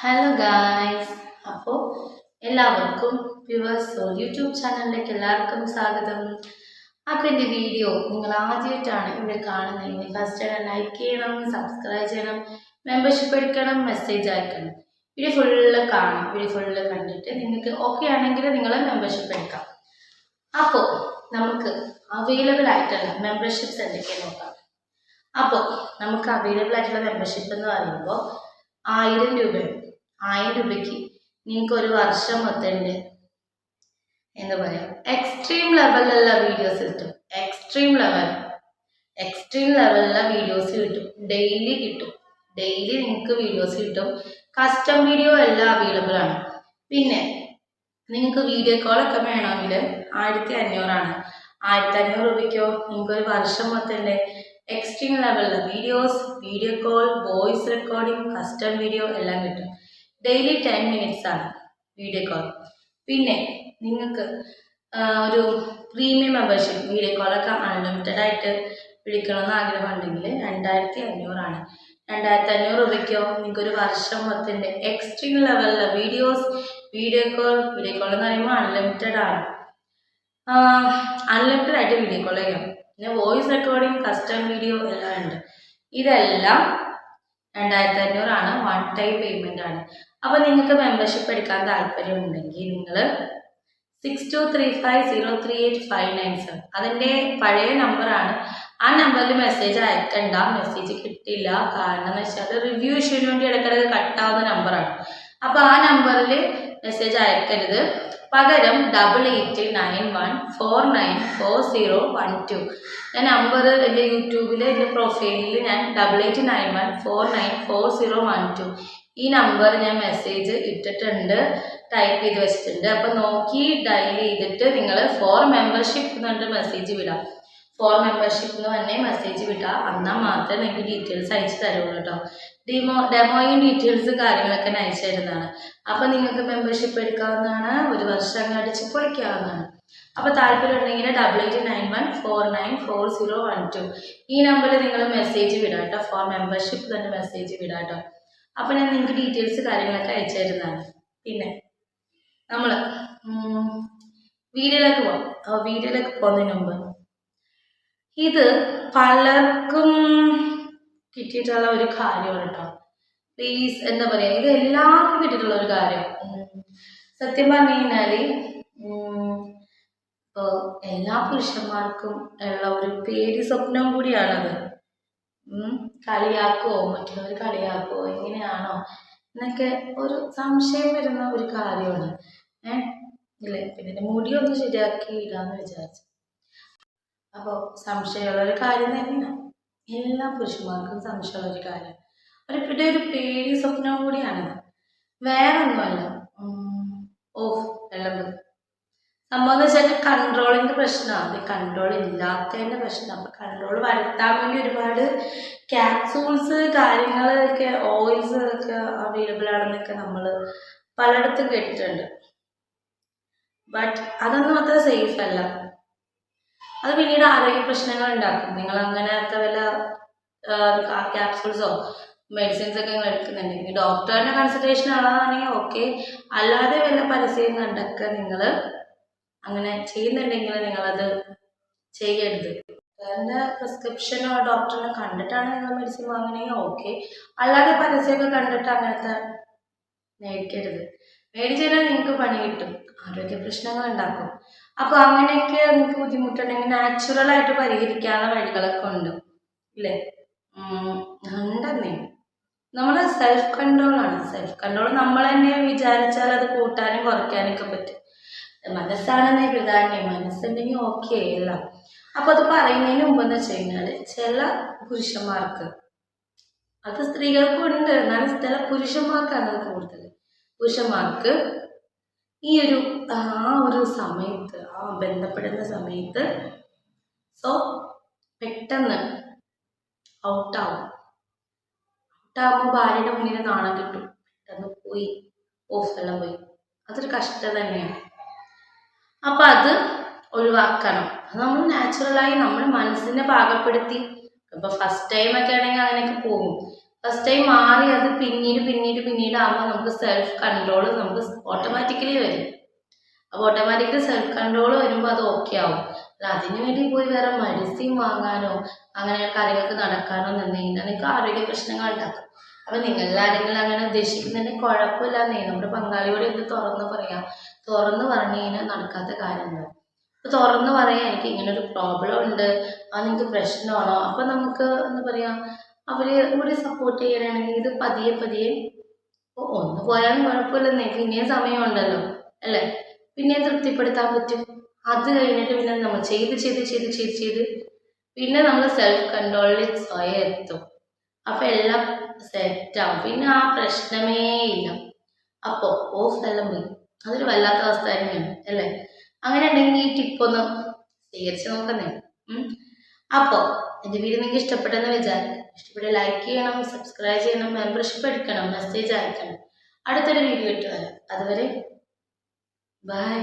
Hello guys അപ്പോൾ എല്ലാവർക്കും viewers YouTube ചാനലിലേക്ക് എല്ലാവർക്കും സ്വാഗതം. അപ്പോൾ എന്റെ വീഡിയോ നിങ്ങൾ ആദ്യമായിട്ടാണ് ഇവിടെ കാണുന്നതെങ്കിൽ ഫസ്റ്റ് തന്നെ ലൈക്ക് ചെയ്യണം സബ്സ്ക്രൈബ് ചെയ്യണം മെമ്പർഷിപ്പ് എടുക്കണം മെസ്സേജ് അയക്കണം. വീഡിയോ ഫുള്ള് കാണാം വീഡിയോ ഫുള്ള് കണ്ടിട്ട് നിങ്ങൾക്ക് ഓക്കെ ആണെങ്കിൽ നിങ്ങൾ മെമ്പർഷിപ്പ് എടുക്കാം. അപ്പോൾ നമുക്ക് അവൈലബിൾ ആയിട്ടുള്ള മെമ്പർഷിപ്പ്സ് എന്തൊക്കെയാണ് നോക്കാം. അപ്പോൾ നമുക്ക് അവൈലബിൾ ആയിട്ടുള്ള മെമ്പർഷിപ്പ് എന്ന് പറയുമ്പോൾ ആയിരം രൂപയാണ്. ആയിരം രൂപയ്ക്ക് നിങ്ങൾക്ക് ഒരു വർഷം മൊത്തമുണ്ട് എന്ന് പറയാം. എക്സ്ട്രീം ലെവലിലുള്ള വീഡിയോസ് കിട്ടും. എക്സ്ട്രീം ലെവൽ എക്സ്ട്രീം ലെവലിലുള്ള വീഡിയോസ് കിട്ടും. ഡെയിലി കിട്ടും. ഡെയിലി നിങ്ങൾക്ക് വീഡിയോസ് കിട്ടും. കസ്റ്റം വീഡിയോ എല്ലാം അവൈലബിൾ ആണ്. പിന്നെ നിങ്ങൾക്ക് വീഡിയോ കോളൊക്കെ വേണമെങ്കിൽ ആയിരത്തി അഞ്ഞൂറാണ് ആയിരത്തി അഞ്ഞൂറ് രൂപയ്ക്കോ നിങ്ങൾക്ക് ഒരു വർഷം മൊത്തമുണ്ട്. Extreme ലെവലിലെ videos video call voice recording custom video എല്ലാം കിട്ടും. ഡെയിലി ടെൻ മിനിറ്റ്സ് ആണ് വീഡിയോ കോൾ പിന്നെ നിങ്ങൾക്ക് ഒരു പ്രീമിയം മെമ്പർഷിപ്പ് വീഡിയോ കോളൊക്കെ അൺലിമിറ്റഡ് ആയിട്ട് വിളിക്കണമെന്ന് ആഗ്രഹമുണ്ടെങ്കിൽ രണ്ടായിരത്തി അഞ്ഞൂറാണ് രണ്ടായിരത്തി അഞ്ഞൂറ് രൂപയ്ക്കോ നിങ്ങൾക്ക് ഒരു വർഷം മൊത്തത്തിന്റെ extreme ലെവലിലെ videos video call video call എന്ന് പറയുമ്പോൾ അൺലിമിറ്റഡ് ആണ്. അൺലിമിറ്റഡ് ആയിട്ട് വീഡിയോ കോൾ ചെയ്യാം. പിന്നെ വോയിസ് റെക്കോർഡിംഗ് കസ്റ്റം വീഡിയോ എല്ലാം ഉണ്ട്. ഇതെല്ലാം രണ്ടായിരത്തി അഞ്ഞൂറാണ് വൺ ടൈം പേയ്മെന്റ് ആണ്. അപ്പോൾ നിങ്ങൾക്ക് മെമ്പർഷിപ്പ് എടുക്കാൻ താല്പര്യമുണ്ടെങ്കിൽ നിങ്ങൾ six two three five zero three eight five nine seven അതിന്റെ പഴയ നമ്പറാണ് ആ നമ്പറിൽ മെസ്സേജ് അയക്കണ്ട. മെസ്സേജ് കിട്ടില്ല. കാരണം എന്ന് വെച്ചാൽ റിവ്യൂ ഇഷ്യൂവിന് വേണ്ടി ഇടയ്ക്കിടയ്ക്ക് കട്ടാവുന്ന നമ്പറാണ് അപ്പോൾ ആ നമ്പറിൽ മെസ്സേജ് അയക്കരുത്. പകരം double eight nine one four nine four zero one two ഞാൻ നമ്പർ എന്റെ യൂട്യൂബിൽ എന്റെ പ്രൊഫൈലിൽ ഞാൻ double eight nine one four nine four zero one two ഈ നമ്പർ ഞാൻ മെസ്സേജ് ഇട്ടിട്ടുണ്ട് ടൈപ്പ് ചെയ്ത് വെച്ചിട്ടുണ്ട്. അപ്പോൾ നോക്കി ഡയൽ ചെയ്തിട്ട് നിങ്ങൾ ഫോർ മെമ്പർഷിപ്പ് എന്ന് പറഞ്ഞിട്ട് മെസ്സേജ് വിടാം. ഫോർ മെമ്പർഷിപ്പ് എന്ന് തന്നെ മെസ്സേജ് വിട്ടാൽ എന്നാൽ മാത്രമേ നിങ്ങൾക്ക് ഡീറ്റെയിൽസ് അയച്ചു തരുള്ളൂ കേട്ടോ ഡിമോ ഡെമോയും ഡീറ്റെയിൽസ് കാര്യങ്ങളൊക്കെ അയച്ചു തരുന്നതാണ്. അപ്പോൾ നിങ്ങൾക്ക് മെമ്പർഷിപ്പ് എടുക്കാവുന്നതാണ്. ഒരു വർഷം അങ്ങ് അടിച്ച് പൊളിക്കാവുന്നതാണ്. അപ്പോൾ താല്പര്യം ഉണ്ടെങ്കിൽ double eight nine one four nine four zero one two ഈ നമ്പറിൽ നിങ്ങൾ മെസ്സേജ് വിടാം കേട്ടോ ഫോർ മെമ്പർഷിപ്പ് തന്നെ മെസ്സേജ് വിടാം കേട്ടോ അപ്പോൾ ഞാൻ നിങ്ങൾക്ക് ഡീറ്റെയിൽസ് കാര്യങ്ങളൊക്കെ അയച്ചു തരുന്നതാണ് പിന്നെ നമ്മൾ വീഡിയോയിലേക്ക് പോകാം അപ്പോൾ വീഡിയോയിലേക്ക് പോകുന്നതിന് മുമ്പ് ഇത് പലർക്കും കിട്ടിയിട്ടുള്ള ഒരു കാര്യമാണ് കേട്ടോ. പ്ലീസ് എന്താ പറയുക ഇത് എല്ലാവർക്കും കിട്ടിയിട്ടുള്ള ഒരു കാര്യം. സത്യം പറഞ്ഞു കഴിഞ്ഞാൽ ഇപ്പോൾ എല്ലാ പുരുഷന്മാർക്കും ഉള്ള ഒരു പേടി സ്വപ്നം കൂടിയാണത്. കളിയാക്കോ? മറ്റുള്ളവർ കളിയാക്കോ? എങ്ങനെയാണോ? എന്നൊക്കെ ഒരു സംശയം വരുന്ന ഒരു കാര്യമാണ്. ഏഹ് ഇല്ലേ? പിന്നെ മുടി ഒന്ന് ശരിയാക്കി ഇടാന്ന് വിചാരിച്ചു. അപ്പോൾ സംശയമുള്ള ഒരു കാര്യം തന്നെയാണ്. എല്ലാ പുരുഷന്മാർക്കും സംശയമുള്ള ഒരു കാര്യം. ഒരു പിന്നെ ഒരു പേടി സ്വപ്നം കൂടിയാണ് വേറെ ഒന്നുമല്ല ഓഫ് വെള്ളം സംഭവം എന്ന് വെച്ചാൽ കൺട്രോളിന്റെ പ്രശ്നമാണ് കൺട്രോൾ ഇല്ലാത്തതിന്റെ പ്രശ്നം. കൺട്രോൾ വരുത്താൻ വേണ്ടി ഒരുപാട് ക്യാപ്സൂൾസ് കാര്യങ്ങളൊക്കെ ഓയിൽസ് ഒക്കെ അവൈലബിൾ ആണെന്നൊക്കെ നമ്മൾ പലയിടത്തും കേട്ടിട്ടുണ്ട്. ബട്ട് അതൊന്നും അത്ര സേഫ് അല്ല. അത് പിന്നീട് ആരോഗ്യ പ്രശ്നങ്ങൾ ഉണ്ടാക്കും. നിങ്ങൾ അങ്ങനത്തെ വല്ല ക്യാപ്സൂൾസോ മെഡിസിൻസ് ഒക്കെ നിങ്ങൾ എടുക്കുന്നുണ്ടെങ്കിൽ. ഡോക്ടറിന്റെ കൺസൾട്ടേഷൻ ആണെന്നുണ്ടെങ്കിൽ ഓക്കെ അല്ലാതെ വല്ല പരസ്യം കണ്ടൊക്കെ നിങ്ങൾ അങ്ങനെ ചെയ്യുന്നുണ്ടെങ്കിൽ നിങ്ങളത് ചെയ്യരുത്. ഡോക്ടറിന്റെ പ്രിസ്ക്രിപ്ഷനോ ഡോക്ടറിനെ കണ്ടിട്ടാണ് നിങ്ങൾ മെഡിസിൻ വാങ്ങണമെങ്കിൽ ഓക്കെ അല്ലാതെ പരസ്യമൊക്കെ കണ്ടിട്ട് അങ്ങനത്തെ മേടിക്കരുത്. മേടിച്ചാൽ നിങ്ങൾക്ക് പണി കിട്ടും. ആരോഗ്യ പ്രശ്നങ്ങൾ ഉണ്ടാക്കും. അപ്പോൾ അങ്ങനെയൊക്കെ നിങ്ങൾക്ക് ബുദ്ധിമുട്ടുണ്ടെങ്കിൽ നാച്ചുറലായിട്ട് പരിഹരിക്കാനുള്ള വഴികളൊക്കെ ഉണ്ട്. ഇല്ലേ? ഉണ്ടെന്നേ. നമ്മൾ സെൽഫ് കൺട്രോളാണ് സെൽഫ് കൺട്രോൾ നമ്മൾ തന്നെ വിചാരിച്ചാൽ അത് കൂട്ടാനും കുറയ്ക്കാനൊക്കെ പറ്റും. മനസ്സാണെന്നേ പ്രധാന്യം മനസ്സുണ്ടെങ്കിൽ ഓക്കെ എല്ലാം അപ്പൊ അത് പറയുന്നതിന് മുമ്പ് എന്ന് വെച്ച് കഴിഞ്ഞാൽ ചില പുരുഷന്മാർക്ക് അത് സ്ത്രീകൾക്കും ഉണ്ട് എന്നാലും ചില പുരുഷന്മാർക്കാണ് അത് കൂടുതൽ. പുരുഷന്മാർക്ക് ഈ ഒരു ആ ഒരു സമയത്ത് ആ ബന്ധപ്പെടുന്ന സമയത്ത് സോ പെട്ടെന്ന് ഔട്ടാവും ഔട്ടാകുമ്പോൾ ഭാര്യയുടെ മുന്നിൽ നാണം കിട്ടും. പെട്ടെന്ന് പോയി ഓഫ് എല്ലാം പോയി. അതൊരു കഷ്ടം തന്നെയാണ്. അപ്പം അത് ഒഴിവാക്കണം. അത് നമ്മൾ നാച്ചുറലായി നമ്മൾ മനസ്സിനെ പാകപ്പെടുത്തി. ഇപ്പോൾ ഫസ്റ്റ് ടൈം ഒക്കെ ആണെങ്കിൽ അങ്ങനെയൊക്കെ പോകും. ഫസ്റ്റ് ടൈം മാറി അത് പിന്നീട് പിന്നീട് പിന്നീട് ആകുമ്പോൾ നമുക്ക് സെൽഫ് കൺട്രോൾ നമുക്ക് ഓട്ടോമാറ്റിക്കലി വരും. അപ്പോൾ ഓട്ടോമാറ്റിക്കലി സെൽഫ് കൺട്രോൾ വരുമ്പോൾ അത് ഓക്കെ ആവും. അതിനു വേണ്ടി പോയി വേറെ മെഡിസിൻ വാങ്ങാനോ അങ്ങനെ കാര്യങ്ങൾക്ക് നടക്കാനോ നിന്നു കഴിഞ്ഞാൽ നിങ്ങൾക്ക് ആരോഗ്യ പ്രശ്നങ്ങൾ ഉണ്ടാക്കും. അപ്പം നിങ്ങൾ ആരെങ്കിലും അങ്ങനെ ഉദ്ദേശിക്കുന്നുണ്ടെങ്കിൽ കുഴപ്പമില്ലാന്നേ നമ്മുടെ പങ്കാളിയോട് ഇത് തുറന്ന് പറയാം. തുറന്ന് പറഞ്ഞു കഴിഞ്ഞാൽ നടക്കാത്ത കാര്യങ്ങൾ അപ്പോൾ തുറന്ന് പറയാം എനിക്ക് ഇങ്ങനെ ഒരു പ്രോബ്ലം ഉണ്ട്. അത് നിങ്ങൾക്ക് പ്രശ്നമാണോ? അപ്പം നമുക്ക് എന്താ പറയുക അവർ കൂടി സപ്പോർട്ട് ചെയ്യണമെങ്കിൽ ഇത് പതിയെ പതിയെ ഒന്ന് പോയാലും കുഴപ്പമില്ലെന്നേ പിന്നെയും സമയമുണ്ടല്ലോ അല്ലേ? പിന്നെ തൃപ്തിപ്പെടുത്താൻ പറ്റും. അത് കഴിഞ്ഞിട്ട് പിന്നെ നമ്മൾ ചെയ്ത് ചെയ്ത് ചെയ്ത് ചെയ്ത് ചെയ്ത് പിന്നെ നമ്മൾ സെൽഫ് കൺട്രോളിൽ സ്വയം എത്തും. അപ്പം എല്ലാം സെറ്റാവും പിന്നെ ആ പ്രശ്നമേ ഇല്ല. അപ്പോൾ ഓഫ് എല്ലാം പോയി. അതൊരു വല്ലാത്ത അവസ്ഥ തന്നെയാണ് അല്ലേ? അങ്ങനെ ഉണ്ടെങ്കിൽ ഈ ടിപ്പ് ഒന്ന് സ്വീകരിച്ച് നോക്കുന്നേ. അപ്പോൾ എന്റെ വീഡിയോ നിങ്ങൾക്ക് ഇഷ്ടപ്പെട്ടെന്ന് വിചാരിക്കും ഇഷ്ടപ്പെട്ട ലൈക്ക് ചെയ്യണം സബ്സ്ക്രൈബ് ചെയ്യണം മെമ്പർഷിപ്പ് എടുക്കണം മെസ്സേജ് അയക്കണം. അടുത്തൊരു വീഡിയോ ഇട്ട് വരാം. അതുവരെ ബൈ